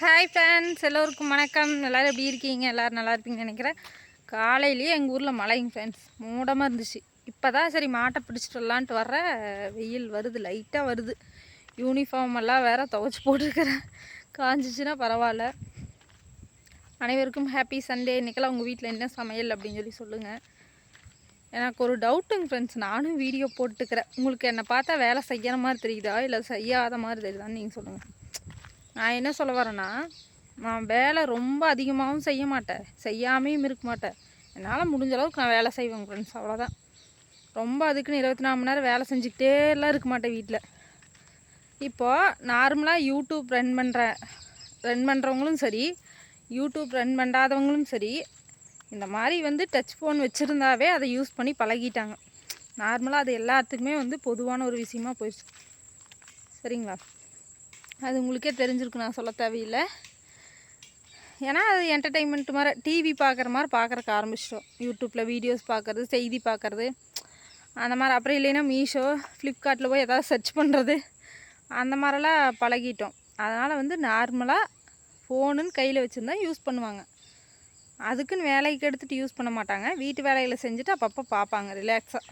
Hi friends எல்லோருக்கும் வணக்கம். எல்லோரும் எப்படி இருக்கீங்க? எல்லோரும் நல்லா இருப்பீங்கன்னு நினைக்கிறேன். காலையிலேயே எங்கள் ஊரில் மழைங்க ஃப்ரெண்ட்ஸ் மூடமாக இருந்துச்சு. இப்போ தான் சரி மாட்டை பிடிச்சிட்டு வரலான்ட்டு வர வெயில் வருது லைட்டாக வருது. யூனிஃபார்ம் எல்லாம் வேறு துவைச்சி போட்டிருக்கிறேன். காஞ்சிச்சுன்னா பரவாயில்ல. அனைவருக்கும் ஹாப்பி சண்டே இன்றைக்கெல்லாம் உங்கள் வீட்டில் என்ன சமையல் அப்படின்னு சொல்லி சொல்லுங்கள் எனக்கு ஒரு டவுட்டுங்க ஃப்ரெண்ட்ஸ் நானும் வீடியோ போட்டுக்கிறேன். உங்களுக்கு என்னை பார்த்தா வேலை செய்கிற மாதிரி தெரியுதா? இல்லை செய்யாத மாதிரி தெரியுதான்னு நீங்கள் சொல்லுங்கள் நான் என்ன சொல்ல வரேன்னா நான் வேலை ரொம்ப அதிகமாகவும் செய்ய மாட்டேன். செய்யாமையும் இருக்க மாட்டேன். என்னால் முடிஞ்ச அளவுக்கு நான் வேலை செய்வேன் ஃப்ரெண்ட்ஸ் அவ்வளோதான் ரொம்ப அதுக்குன்னு இருபத்தி நாலு மணி நேரம் வேலை செஞ்சுக்கிட்டே எல்லாம் இருக்க மாட்டேன் வீட்டில் இப்போது நார்மலாக யூடியூப் ரன் பண்ணுற ரன் பண்ணுறவங்களும் சரி யூடியூப் ரன் பண்ணாதவங்களும் சரி இந்த மாதிரி வந்து டச் ஃபோன் வச்சுருந்தாவே அதை யூஸ் பண்ணி பழகிட்டாங்க. நார்மலாக அது எல்லாத்துக்குமே வந்து பொதுவான ஒரு விஷயமா போயிடுச்சு. சரிங்களா? அது உங்களுக்கே தெரிஞ்சிருக்கு நான் சொல்ல தேவையில்லை. ஏன்னா அது என்டர்டெயின்மெண்ட் மாதிரி டிவி பார்க்குற மாதிரி பார்க்குறக்கு ஆரம்பிச்சிட்டோம். யூடியூப்பில் வீடியோஸ் பார்க்குறது செய்தி பார்க்குறது அந்த மாதிரி. அப்புறம் இல்லைன்னா மீஷோ ஃப்ளிப்கார்ட்டில் போய் எதாவது சர்ச் பண்ணுறது அந்த மாதிரிலாம் பழகிட்டோம். அதனால் வந்து நார்மலாக ஃபோனுன்னு கையில் வச்சுருந்தா யூஸ் பண்ணுவாங்க. அதுக்குன்னு வேலைக்கு எடுத்துகிட்டு யூஸ் பண்ண மாட்டாங்க. வீட்டு வேலைகளை செஞ்சுட்டு அப்பப்போ பார்ப்பாங்க ரிலாக்ஸாக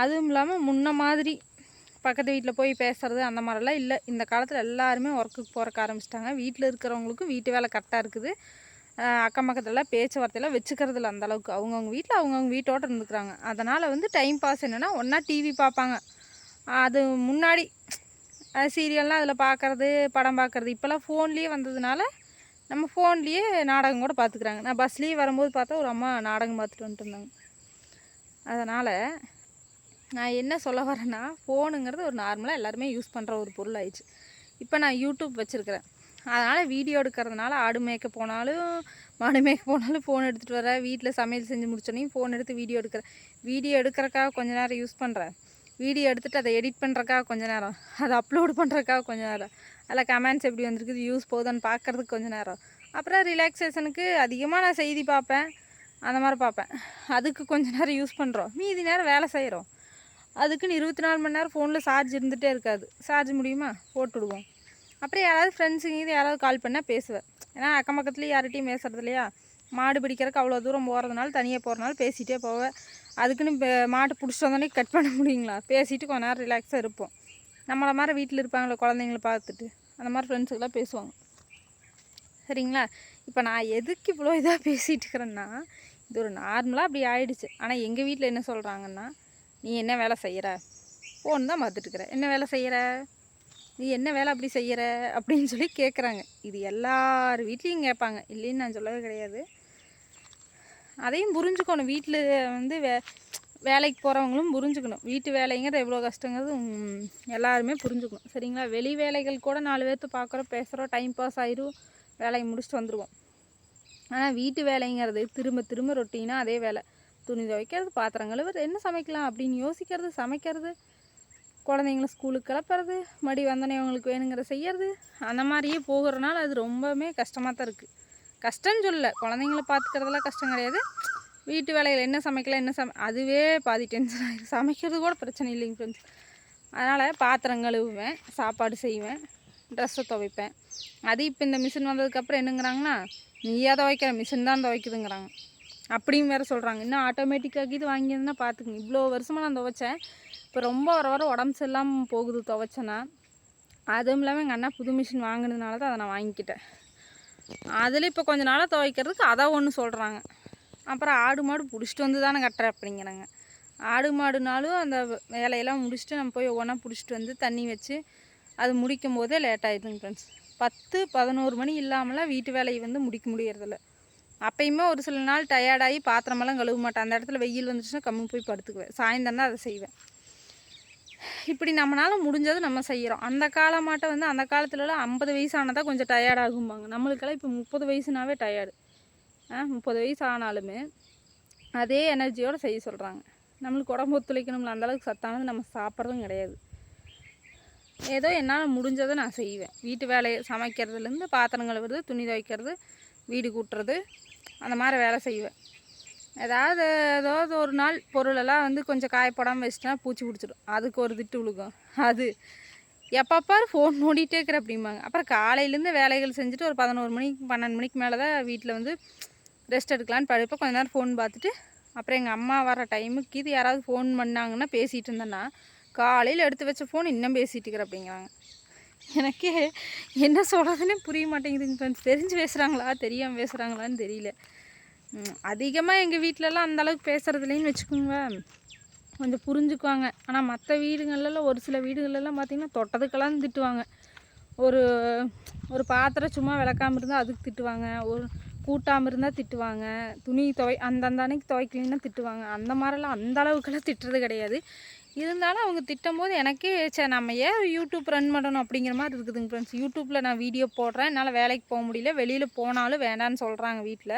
அதுவும் இல்லாமல் முன்ன மாதிரி பக்கத்து வீட்டில் போய் பேசுகிறது அந்த மாதிரிலாம் இல்லை. இந்த காலத்தில் எல்லாருமே ஒர்க்குக்கு போகிறக்க ஆரம்பிச்சிட்டாங்க. வீட்டில் இருக்கிறவங்களுக்கும் வீட்டு வேலை கரெக்டாக இருக்குது. அக்கம் பக்கத்துலலாம் பேச்சுவார்த்தையெல்லாம் வச்சுக்கிறதில்ல அந்தளவுக்கு அவங்கவுங்க வீட்டில் அவங்கவுங்க வீட்டோடு இருந்துக்கிறாங்க. அதனால் வந்து டைம் பாஸ் என்னென்னா ஒன்றா டிவி பார்ப்பாங்க. அது முன்னாடி சீரியல்லாம் அதில் பார்க்குறது படம் பார்க்குறது இப்போல்லாம் ஃபோன்லேயே வந்ததுனால நம்ம ஃபோன்லேயே நாடகம் கூட பார்த்துக்குறாங்க நான் பஸ்லேயே வரும்போது பார்த்தா ஒரு அம்மா நாடகம் பார்த்துட்டு வந்துட்டு இருந்தாங்க. அதனால் நான் என்ன சொல்ல வரேன்னா ஃபோனுங்கிறது ஒரு நார்மலாக எல்லாருமே யூஸ் பண்ணுற ஒரு பொருள் ஆயிடுச்சு இப்போ நான் யூடியூப் வச்சுருக்கிறேன். அதனால் வீடியோ எடுக்கிறதுனால ஆடு மேய்க்க போனாலும் மாடு மேய்க்க போனாலும் ஃபோன் எடுத்துகிட்டு வரேன் வீட்டில் சமையல் செஞ்சு முடிச்சோனையும் ஃபோன் எடுத்து வீடியோ எடுக்கிறேன். வீடியோ எடுக்கிறக்காக கொஞ்ச நேரம் யூஸ் பண்ணுறேன் வீடியோ எடுத்துகிட்டு அதை எடிட் பண்ணுறக்காக கொஞ்ச நேரம். அதை அப்லோடு பண்ணுறக்காக கொஞ்சம் நேரம். அதில் கமெண்ட்ஸ் எப்படி வந்திருக்குது யூஸ் போகுதுன்னு பார்க்குறதுக்கு கொஞ்சம் நேரம். அப்புறம் ரிலாக்ஸேஷனுக்கு அதிகமாக நான் செய்தி பார்ப்பேன். அந்த மாதிரி பார்ப்பேன். அதுக்கு கொஞ்சம் நேரம் யூஸ் பண்ணுறோம் மீதி நேரம் வேலை செய்கிறோம் அதுக்குன்னு இருபத்தி நாலு மணி நேரம் ஃபோனில் சார்ஜ் இருந்துகிட்டே இருக்காது. சார்ஜ் முடியுமா? போட்டுவிடுவோம் அப்புறம் யாராவது ஃப்ரெண்ட்ஸுங்க இது யாராவது கால் பண்ணால் பேசுவேன். ஏன்னா அக்கம் பக்கத்துலேயும் யார்கிட்டையும் பேசுறது இல்லையா? மாடு பிடிக்கிறதுக்கு அவ்வளோ தூரம் போகிறதுனால தனியாக போகிறனால பேசிகிட்டே போவேன். அதுக்குன்னு இப்போ மாட்டை பிடிச்சிட்டு வந்தோடனே கட் பண்ண முடியுங்களா? பேசிட்டு கொஞ்ச நேரம் ரிலாக்ஸாக இருப்போம். நம்மளை மாதிரி வீட்டில் இருப்பாங்களே குழந்தைங்கள பார்த்துட்டு. அந்த மாதிரி ஃப்ரெண்ட்ஸுக்கெல்லாம் பேசுவாங்க. சரிங்களா? இப்போ நான் எதுக்கு இவ்வளோ இதாக பேசிகிட்டு இருக்கிறேன்னா இது ஒரு நார்மலாக அப்படி ஆயிடுச்சு. ஆனால் எங்கள் வீட்டில் என்ன சொல்கிறாங்கன்னா நீ என்ன வேலை செய்கிற ஃபோன் தான் பார்த்துட்டுருக்குற என்ன வேலை செய்கிற நீ என்ன வேலை அப்படி செய்கிற அப்படின்னு சொல்லி கேட்குறாங்க இது எல்லார் வீட்லேயும் கேட்பாங்க. இல்லைன்னு நான் சொல்லவே கிடையாது. அதையும் புரிஞ்சுக்கணும். வீட்டில் வந்து வே வேலைக்கு போகிறவங்களும் புரிஞ்சுக்கணும். வீட்டு வேலைங்கிறது எவ்வளோ கஷ்டங்கிறது எல்லாருமே புரிஞ்சுக்கணும். சரிங்களா? வெளி வேலைகள் கூட நாலு பேர்த்து பார்க்குறோம் பேசுகிறோம் டைம் பாஸ் ஆயிரும். வேலையை முடிச்சுட்டு வந்துடுவோம் ஆனால் வீட்டு வேலைங்கிறது திரும்ப திரும்ப ரொட்டீனாக அதே வேலை. துணி துவைக்கிறது பாத்திரம் கழுவுறது என்ன சமைக்கலாம் அப்படின்னு யோசிக்கிறது சமைக்கிறது குழந்தைங்கள ஸ்கூலுக்கு கிளப்புறது மடி வந்தோடனே அவங்களுக்கு வேணுங்கிற செய்யறது அந்த மாதிரியே போகிறனால அது ரொம்பவுமே கஷ்டமாக தான் இருக்குது கஷ்டம்னு சொல்ல குழந்தைங்கள பார்த்துக்கிறதெல்லாம் கஷ்டம் கிடையாது. வீட்டு வேலையில் என்ன சமைக்கலாம் என்ன சமை அதுவே பாதி டென்ஷன் ஆகிடும் சமைக்கிறது கூட பிரச்சனை இல்லைங்க ஃப்ரெண்ட்ஸ் அதனால் பாத்திரம் கழுவுவேன் சாப்பாடு செய்வேன் ட்ரெஸ்ஸை துவைப்பேன். அது இப்போ இந்த மிஷின் வந்ததுக்கப்புறம் என்னங்கிறாங்கன்னா நீயாக துவைக்கிற மிஷின் தான் துவைக்குதுங்கிறாங்க. அப்படியும் வேறு சொல்கிறாங்க இன்னும் ஆட்டோமேட்டிக்காக இது வாங்கியிருந்தா பார்த்துக்குங்க இவ்வளோ வருஷமாக நான் துவைச்சேன் இப்போ ரொம்ப வர வர உடம்பு சரியில்லாமல் போகுது துவைச்சேன்னா. அதுவும் இல்லாமல் எங்கள் அண்ணா புது மிஷின் வாங்கினதுனால தான் அதை நான் வாங்கிக்கிட்டேன். அதில் இப்போ கொஞ்ச நாளாக துவைக்கிறதுக்கு அதை ஒன்று சொல்கிறாங்க அப்புறம் ஆடு மாடு பிடிச்சிட்டு வந்து தானே கட்டுறேன் அப்படிங்கிறாங்க ஆடு மாடுனாலும் அந்த வேலையெல்லாம் முடிச்சுட்டு நம்ம போய் ஒவ்வொன்றா பிடிச்சிட்டு வந்து தண்ணி வச்சு அது முடிக்கும் போதே லேட் ஆகிடுதுங்க ஃப்ரெண்ட்ஸ் பத்து பதினோரு மணி இல்லாமலாம் வீட்டு வேலையை வந்து முடிக்க முடியறதில்ல. அப்பயுமே ஒரு சில நாள் டயர்டாகி பாத்திரமெல்லாம் கழுவ மாட்டேன். அந்த இடத்துல வெயில் வந்துச்சுன்னா கம்மி போய் படுத்துக்குவேன். சாயந்தரம் தான் அதை செய்வேன். இப்படி நம்மளால முடிஞ்சது நம்ம செய்கிறோம் அந்த காலமாட்ட வந்து அந்த காலத்துலலாம் ஐம்பது வயசு கொஞ்சம் டயர்ட் ஆகும்பாங்க. நம்மளுக்கெல்லாம் இப்போ முப்பது வயசுனாவே டயர்டு முப்பது வயசு ஆனாலுமே அதே எனர்ஜியோடு செய்ய சொல்கிறாங்க நம்மளுக்கு உடம்பு ஒத்துழைக்கணும்ல அந்தளவுக்கு சத்தானது நம்ம சாப்பிட்றதும் கிடையாது. ஏதோ என்னால் முடிஞ்சதை நான் செய்வேன். வீட்டு வேலையை சமைக்கிறதுலேருந்து பாத்திரம் கழுவுறது துணி துவைக்கிறது வீடு கூட்டுறது அந்த மாதிரி வேலை செய்வேன். ஏதாவது ஏதாவது ஒரு நாள் பொருளெல்லாம் வந்து கொஞ்சம் காயப்படாமல் வச்சுட்டா பூச்சி பிடிச்சிடும். அதுக்கு ஒரு திட்டு விழுக்கும் அது எப்போ பாரு ஃபோன் நோண்டிகிட்டே இருக்கிற அப்படிம்பாங்க. அப்புறம் காலையிலேருந்து வேலைகள் செஞ்சுட்டு ஒரு பதினோரு மணிக்கு பன்னெண்டு மணிக்கு மேலே தான் வீட்டில் வந்து ரெஸ்ட் எடுக்கலான்னு படுப்பேன். கொஞ்ச நேரம் ஃபோன் பார்த்துட்டு அப்புறம் எங்கள் அம்மா வர டைமுக்கு இது யாராவது ஃபோன் பண்ணாங்கன்னா பேசிகிட்டு இருந்தேன்னா காலையில் எடுத்து வச்ச ஃபோன் இன்னும் பேசிகிட்டு இருக்கிற அப்படிங்கிறாங்க. எனக்கே என்ன சொல்கிறதுனே புரிய மாட்டேங்குதுங்க ஃப்ரெண்ட்ஸ் தெரிஞ்சு பேசுகிறாங்களா தெரியாமல் பேசுகிறாங்களான்னு தெரியல. அதிகமாக எங்கள் வீட்டிலலாம் அந்தளவுக்கு பேசுகிறதுலேன்னு வச்சுக்கோங்க. கொஞ்சம் புரிஞ்சுக்குவாங்க. ஆனால் மற்ற வீடுங்கள்லாம் ஒரு சில வீடுகள்லாம் பார்த்திங்கன்னா தொட்டதுக்கெல்லாம் திட்டுவாங்க. ஒரு ஒரு பாத்திரம் சும்மா விளக்காமல் இருந்தால் அதுக்கு திட்டுவாங்க. ஒரு கூட்டாமல் இருந்தால் திட்டுவாங்க. துணி துவை அந்தந்த அன்னைக்கு துவைக்கலன்னா திட்டுவாங்க. அந்த மாதிரிலாம் அந்த அளவுக்கெல்லாம் திட்டுறது கிடையாது. இருந்தாலும் அவங்க திட்டும் போது எனக்கே சே நம்ம ஏன் யூடியூப் ரன் பண்ணணும் அப்படிங்கிற மாதிரி இருக்குதுங்க ஃப்ரெண்ட்ஸ் யூடியூப்பில் நான் வீடியோ போடுறேன். என்னால் வேலைக்கு போக முடியல. வெளியில் போனாலும் வேண்டான்னு சொல்கிறாங்க வீட்டில்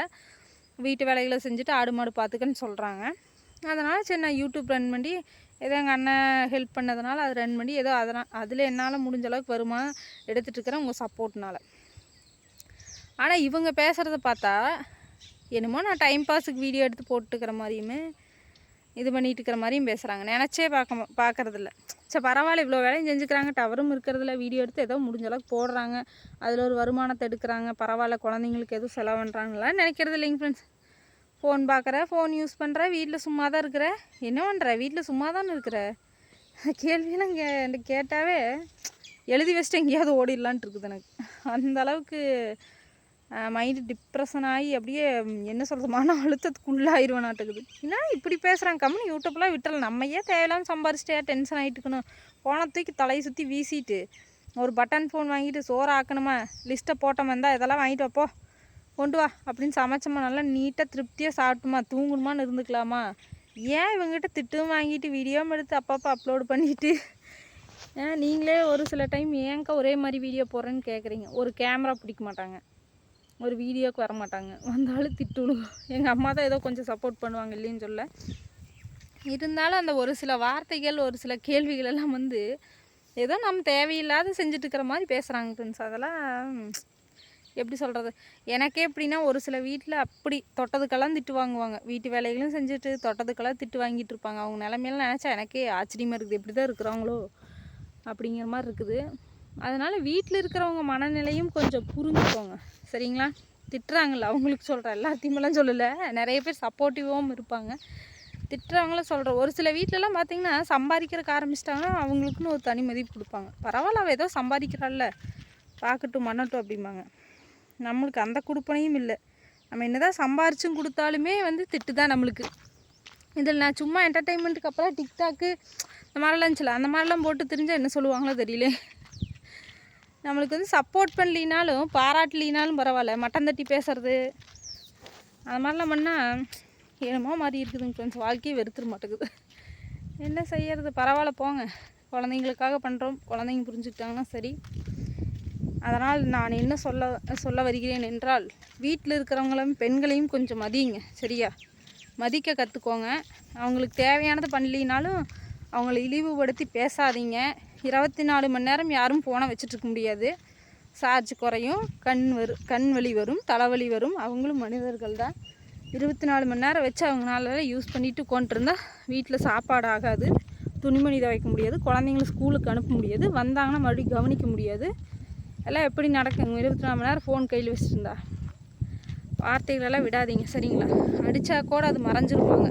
வீட்டு வேலைகளை செஞ்சுட்டு ஆடு மாடு பார்த்துக்கன்னு சொல்கிறாங்க அதனால் சரி நான் யூடியூப் ரன் பண்ணி ஏதோ எங்கள் அண்ணன் ஹெல்ப் பண்ணதுனால அதை ரன் பண்ணி ஏதோ அதனால் அதில் என்னால் முடிஞ்ச அளவுக்கு வருமானம் எடுத்துகிட்ருக்கிறேன் உங்கள் சப்போர்ட்னால் ஆனால் இவங்க பேசுகிறத பார்த்தா என்னமோ நான் டைம் பாஸுக்கு வீடியோ எடுத்து போட்டுக்கிற மாதிரியுமே இது பண்ணிட்டு இருக்கிற மாதிரியும் பேசுகிறாங்க நினச்சே பார்க்க பார்க்குறதில்ல. சரி பரவாயில்ல இவ்வளோ வேலையும் செஞ்சுக்கிறாங்க. டவரும் இருக்கிறதுல வீடியோ எடுத்து ஏதோ முடிஞ்ச அளவுக்கு போடுறாங்க. அதில் ஒரு வருமானத்தை எடுக்கிறாங்க. பரவாயில்ல குழந்தைங்களுக்கு எதுவும் செலவு பண்ணுறாங்களாம் நினைக்கிறது இல்லைங்க ஃப்ரெண்ட்ஸ் ஃபோன் பார்க்குற ஃபோன் யூஸ் பண்ணுற வீட்டில் சும்மா தான் இருக்கிற. என்ன பண்ணுற வீட்டில் சும்மா தானே இருக்கிற கேள்வியெல்லாம் கே கேட்டாவே எழுதி வச்சுட்டு எங்கேயாவது ஓடிடலான்ட்டு இருக்குது எனக்கு. அந்த அளவுக்கு மைண்டு டிப்ரெஷன் ஆகி அப்படியே என்ன சொல்கிறது மன அழுத்தத்துக்குள்ளாயிருவேன் நாட்டுக்குது. என்ன இப்படி பேசுகிறாங்க கம்முன்னு யூடியூப்லாம் விட்டுறல. நம்ம ஏன் தேவையில்லாமல் சம்பாரிச்சிட்டே டென்ஷன் ஆகிட்டுக்கணும் போன தூக்கி தலையை சுற்றி வீசிட்டு ஒரு பட்டன் ஃபோன் வாங்கிட்டு சோறு ஆக்கணுமா லிஸ்ட்டை போட்டோமா இருந்தால் இதெல்லாம் வாங்கிட்டு வைப்போ. கொண்டு வா அப்படின்னு சமைச்சோமா? நல்லா நீட்டாக திருப்தியாக சாப்பிட்டுமா? தூங்கணுமான்னு இருந்துக்கலாமா? ஏன் இவங்ககிட்ட திட்டும் வாங்கிட்டு வீடியோவும் எடுத்து அப்பப்போ அப்லோடு பண்ணிவிட்டு நீங்களே ஒரு சில டைம் ஏங்கா ஒரே மாதிரி வீடியோ போடுறேன்னு கேட்குறீங்க ஒரு கேமரா பிடிக்க மாட்டாங்க. ஒரு வீடியோக்கு வர மாட்டாங்க வந்தாலும் திட்டுணுங்க எங்கள் அம்மா தான் ஏதோ கொஞ்சம் சப்போர்ட் பண்ணுவாங்க இல்லைன்னு சொல்ல. இருந்தாலும் அந்த ஒரு சில வார்த்தைகள் ஒரு சில கேள்விகள் எல்லாம் வந்து ஏதோ நம்ம தேவையில்லாத செஞ்சுட்டு இருக்கிற மாதிரி பேசுகிறாங்க ஃப்ரெண்ட்ஸ் அதெல்லாம் எப்படி சொல்கிறது எனக்கே எப்படின்னா ஒரு சில வீட்டில் அப்படி தொட்டதுக்கெல்லாம் திட்டு வாங்குவாங்க. வீட்டு வேலைகளும் செஞ்சுட்டு தொட்டதுக்கெல்லாம் திட்டு வாங்கிட்டு இருப்பாங்க. அவங்க நிலமையெல்லாம் நினச்சா எனக்கே ஆச்சரியமாக இருக்குது. எப்படி தான் இருக்கிறாங்களோ அப்படிங்கிற மாதிரி இருக்குது. அதனால் வீட்டில் இருக்கிறவங்க மனநிலையும் கொஞ்சம் புரிஞ்சுக்கோங்க. சரிங்களா? திட்டுறாங்கல்ல அவங்களுக்கு சொல்கிறேன் எல்லாத்தையுமெல்லாம் சொல்லலை. நிறைய பேர் சப்போர்ட்டிவாகவும் இருப்பாங்க. திட்டுறவங்களும் சொல்கிறோம் ஒரு சில வீட்டிலலாம் பார்த்திங்கன்னா சம்பாதிக்கிறக்கு ஆரம்பிச்சிட்டாங்கன்னா அவங்களுக்குன்னு ஒரு தனி மதிப்பு கொடுப்பாங்க. பரவாயில்ல அவள் ஏதோ சம்பாதிக்கிறாள்ல. பார்க்கட்டும் பண்ணட்டும் அப்படிம்பாங்க. நம்மளுக்கு அந்த கொடுப்பனையும் இல்லை. நம்ம என்னதான் சம்பாரிச்சும் கொடுத்தாலுமே வந்து திட்டு தான் நம்மளுக்கு. இதில் நான் சும்மா என்டர்டெயின்மெண்ட்டுக்கு அப்புறம் டிக்டாக்கு இந்த மாதிரிலாம் இருந்துச்சுல அந்த மாதிரிலாம் போட்டு தெரிஞ்சால் என்ன சொல்லுவாங்களோ தெரியல நம்மளுக்கு வந்து சப்போர்ட் பண்ணலினாலும் பாராட்டலினாலும் பரவாயில்ல. மட்டன் தட்டி பேசுறது அது மாதிரிலாம் பண்ணால் என்னமோ மாதிரி இருக்குதுங்க ஃப்ரெண்ட்ஸ் வாழ்க்கையே வெறுத்துட மாட்டேங்குது. என்ன செய்யறது? பரவாயில்ல போங்க. குழந்தைங்களுக்காக பண்ணுறோம் குழந்தைங்க புரிஞ்சுக்கிட்டாங்கன்னா சரி. அதனால் நான் என்ன சொல்ல சொல்ல வருகிறேன் என்றால் வீட்டில் இருக்கிறவங்களும் பெண்களையும் கொஞ்சம் மதியுங்க. சரியா? மதிக்க கற்றுக்கோங்க அவங்களுக்கு தேவையானது பண்ணலினாலும் அவங்கள இழிவுபடுத்தி பேசாதீங்க. இருபத்தி நாலு மணி நேரம் யாரும் ஃபோனை வச்சுட்ருக்க முடியாது. சார்ஜ் குறையும் கண் வரும் கண் வலி வரும் தலைவலி வரும். அவங்களும் மனிதர்கள் தான். இருபத்தி நாலு மணி நேரம் வச்சு அவங்களால யூஸ் பண்ணிட்டு கொண்டிருந்தா வீட்டில் சாப்பாடு ஆகாது. துணிமணி துவைக்க முடியாது. குழந்தைங்கள ஸ்கூலுக்கு அனுப்ப முடியாது. வந்தாங்கன்னா மறுபடியும் கவனிக்க முடியாது. எல்லாம் எப்படி நடக்குங்க இருபத்தி நாலு மணி நேரம் ஃபோன் கையில் வச்சுருந்தா வார்த்தைகளெல்லாம் விடாதீங்க சரிங்களா? அடித்தா கூட அது மறைஞ்சிருப்பாங்க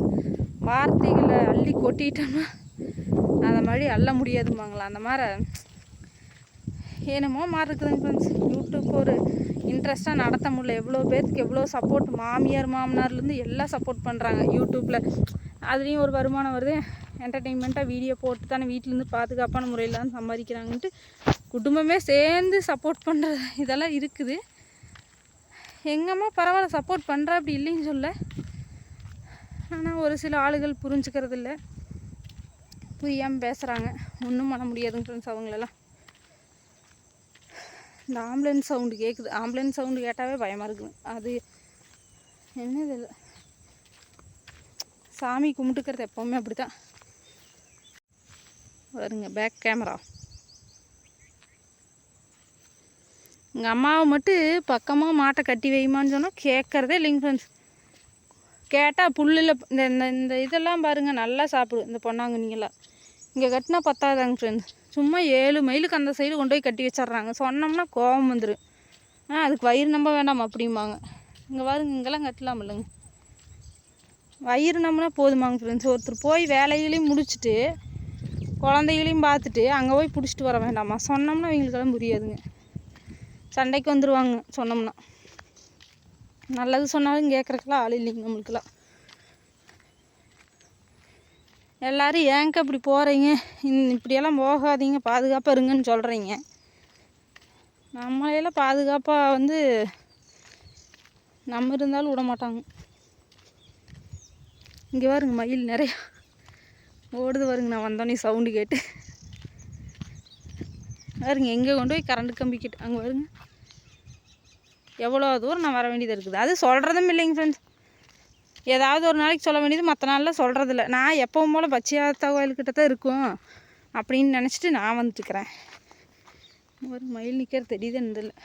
வார்த்தைகளை அள்ளி கொட்டிட்டோம்னா அந்த மாதிரி அள்ள முடியாதுமாங்களா அந்த மாதிரி என்னமோ மாதிரி இருக்குதுங்க ஃப்ரெண்ட்ஸ் யூடியூப் ஒரு இன்ட்ரெஸ்ட்டாக நடத்த முடியல. எவ்வளோ பேர்த்துக்கு எவ்வளோ சப்போர்ட் மாமியார் மாமனார்லேருந்து எல்லாம் சப்போர்ட் பண்ணுறாங்க யூடியூப்பில் அதுலேயும் ஒரு வருமானம் வருது. என்டர்டெயின்மெண்ட்டாக வீடியோ போட்டு தானே வீட்டிலேருந்து பாதுகாப்பான முறையில் தான் சம்பாதிக்கிறாங்கன்ட்டு குடும்பமே சேர்ந்து சப்போர்ட் பண்ணுற இதெல்லாம் இருக்குது. எங்கம்மா பரவாயில்ல சப்போர்ட் பண்ணுறா அப்படி இல்லைன்னு சொல்ல. ஆனால் ஒரு சில ஆளுகள் புரிஞ்சுக்கிறது இல்லை புரியாமல் பேசுகிறாங்க ஒன்றும் பண்ண முடியாதுங்க ஃப்ரெண்ட்ஸ் அவங்களெல்லாம். இந்த ஆம்புலன்ஸ் சவுண்டு கேட்குது ஆம்புலன்ஸ் சவுண்டு கேட்டாவே பயமாக இருக்குது. அது என்னது இல்லை சாமி கும்பிட்டுக்கிறது எப்போவுமே அப்படி தான் வருங்க பேக் கேமரா எங்கள் அம்மாவை மட்டும் பக்கமாக மாட்டை கட்டி வைமான்னு சொன்னால் கேட்குறதே இல்லைங்க ஃப்ரெண்ட்ஸ் கேட்டால் புல்லில் இந்த இந்த இந்த இதெல்லாம் பாருங்கள் நல்லா சாப்பிடும் இந்த பொன்னாங்குனிங்கெல்லாம் இங்கே கட்டினா பத்தாதாங்க ஃப்ரெண்ட்ஸ் சும்மா ஏழு மைலுக்கு அந்த சைடு கொண்டு போய் கட்டி வச்சிட்றாங்க. சொன்னோம்னா கோபம் வந்துடும் ஆ அதுக்கு வயிறு நம்ப வேண்டாம் அப்படிம்பாங்க. இங்கே பாருங்க இங்கெல்லாம் கட்டலாம் இல்லைங்க. வயிறு நம்பினா போதுமாங்க ஃப்ரெண்ட்ஸ் ஒருத்தர் போய் வேலைகளையும் முடிச்சுட்டு குழந்தைகளையும் பார்த்துட்டு அங்கே போய் பிடிச்சிட்டு வர வேண்டாமா? சொன்னோம்னா அவங்களுக்கெல்லாம் புரியாதுங்க. சண்டைக்கு வந்துடுவாங்க சொன்னோம்னா. நல்லது சொன்னாலும் கேட்குறக்கெல்லாம் ஆள் இல்லைங்க நம்மளுக்கெல்லாம். எல்லோரும் ஏங்க இப்படி போகிறீங்க இப்படியெல்லாம் போகாதீங்க பாதுகாப்பாக இருங்கன்னு சொல்கிறீங்க நம்மளையெல்லாம் பாதுகாப்பாக வந்து நம்ம இருந்தாலும் விட மாட்டாங்க. இங்கே பாருங்க மயில் நிறையா ஓடுது வருங்க நான் வந்தோடனே சவுண்டு கேட்டு. பாருங்க எங்கே கொண்டு போய் கரண்ட் கம்பி கிட்ட அங்கே வருங்க எவ்வளோ தூரம் நான் வர வேண்டியது இருக்குது? அது சொல்கிறதும் இல்லைங்க ஃப்ரெண்ட்ஸ் ஏதாவது ஒரு நாளைக்கு சொல்ல வேண்டியது மற்ற நாளில் சொல்கிறதில்ல நான் எப்பவும் போல் பச்சையாத்தா கோயில்கிட்ட தான் இருக்கும். அப்படின்னு நினச்சிட்டு நான் வந்துட்டுருக்கிறேன். ஒரு மயில் நிற்கிற தெரியுது இல்லை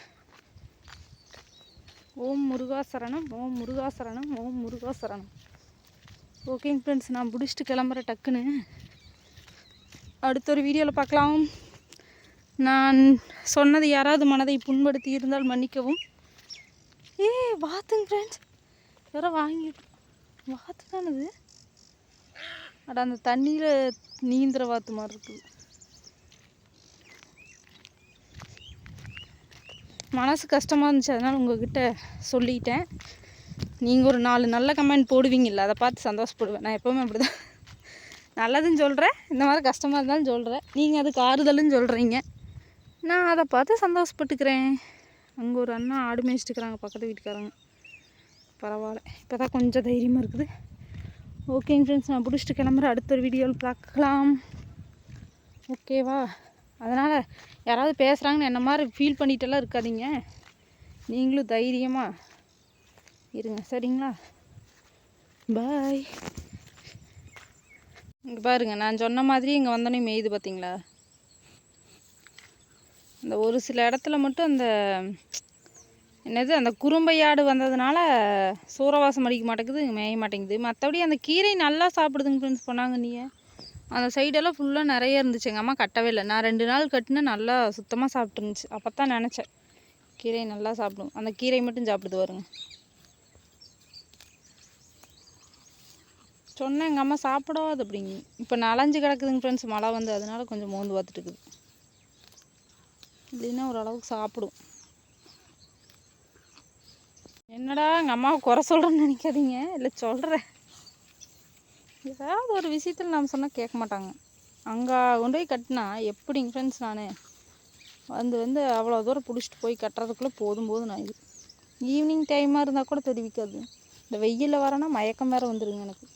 ஓம் முருகாசரணம் ஓம் முருகாசரணம் ஓம் முருகாசரணம் ஓகேங்க ஃப்ரெண்ட்ஸ் நான் பிடிச்சிட்டு கிளம்புற டக்குன்னு. அடுத்த ஒரு வீடியோவில் பார்க்கலாம். நான் சொன்னது யாராவது மனதை புண்படுத்தி இருந்தால் மன்னிக்கவும். ஏ வாத்துங்க ஃப்ரெண்ட்ஸ் யாரோ வாங்கிட்டு வாத்து தானது? அட அந்த தண்ணியில் நீந்துற வாத்து மாதிரி இருக்குது மனசு கஷ்டமாக இருந்துச்சு அதனால் உங்ககிட்ட சொல்லிட்டேன். நீங்கள் ஒரு நாலு நல்ல கமெண்ட் போடுவீங்கல்ல அதை பார்த்து சந்தோஷப்படுவேன். நான் எப்போவுமே அப்படி தான் நல்லதுன்னு சொல்கிறேன் இந்த மாதிரி கஷ்டமாக இருந்தாலும் சொல்கிறேன் நீங்கள் அதுக்கு ஆறுதல்னு சொல்கிறீங்க நான் அதை பார்த்து சந்தோஷப்பட்டுக்கிறேன். அங்கே ஒரு அண்ணா ஆடு மேய்ச்சிட்டுக்கிறாங்க பக்கத்து வீட்டுக்காரங்க. பரவாயில்ல. இப்போ தான் கொஞ்சம் தைரியமாக இருக்குது. ஓகேங்க ஃப்ரெண்ட்ஸ் நான் பிடிச்சிட்டு கிளம்புற அடுத்த ஒரு வீடியோவில் பார்க்கலாம். ஓகேவா அதனால் யாராவது பேசுகிறாங்கன்னு என்ன மாதிரி ஃபீல் பண்ணிகிட்டெல்லாம் இருக்காதீங்க. நீங்களும் தைரியமாக இருங்க. சரிங்களா? பாய் இங்கே பாருங்கள் நான் சொன்ன மாதிரி இங்கே வந்தோடனே மேயுது பார்த்தீங்களா அந்த ஒரு சில இடத்துல மட்டும் அந்த என்னது அந்த குறும்பையாடு வந்ததுனால சூறவாசம் அடிக்க மாட்டேங்குது மேய மாட்டேங்குது. மற்றபடி அந்த கீரை நல்லா சாப்பிடுதுங்க ஃப்ரெண்ட்ஸ் போனாங்க நீங்கள் அந்த சைடெல்லாம் ஃபுல்லாக நிறைய இருந்துச்சு. எங்கள் அம்மா கட்டவே இல்லை. நான் ரெண்டு நாள் கட்டினேன் நல்லா சுத்தமாக சாப்பிட்டுருந்துச்சு அப்போ தான் நினச்சேன். கீரை நல்லா சாப்பிடும். அந்த கீரை மட்டும் சாப்பிடுது வருங்க சொன்னேன் எங்கள் அம்மா சாப்பிடாது அப்படிங்க இப்போ நலஞ்சு கிடக்குதுங்க ஃப்ரெண்ட்ஸ் மழை வந்து அதனால கொஞ்சம் மோந்து பார்த்துட்டு இருக்குது. இல்லைன்னா ஓரளவுக்கு சாப்பிடும். என்னடா எங்கள் அம்மாவை குறை சொல்கிறேன்னு நினைக்காதீங்க. இல்லை சொல்கிறேன் ஏதாவது ஒரு விஷயத்தில் நாம் சொன்னால் கேட்க மாட்டாங்க. அங்கே கொண்டு போய் கட்டினா எப்படிங்க ஃப்ரெண்ட்ஸ் நான்? வந்து வந்து அவ்வளோ தூரம் பிடிச்சிட்டு போய் கட்டுறதுக்குள்ளே போதும் போதும் நான் இது. ஈவினிங் டைமாக இருந்தால் கூட தெரிவிக்காது. இந்த வெயிலில் வரேன்னா மயக்கம் வேறு வந்துடுங்க எனக்கு.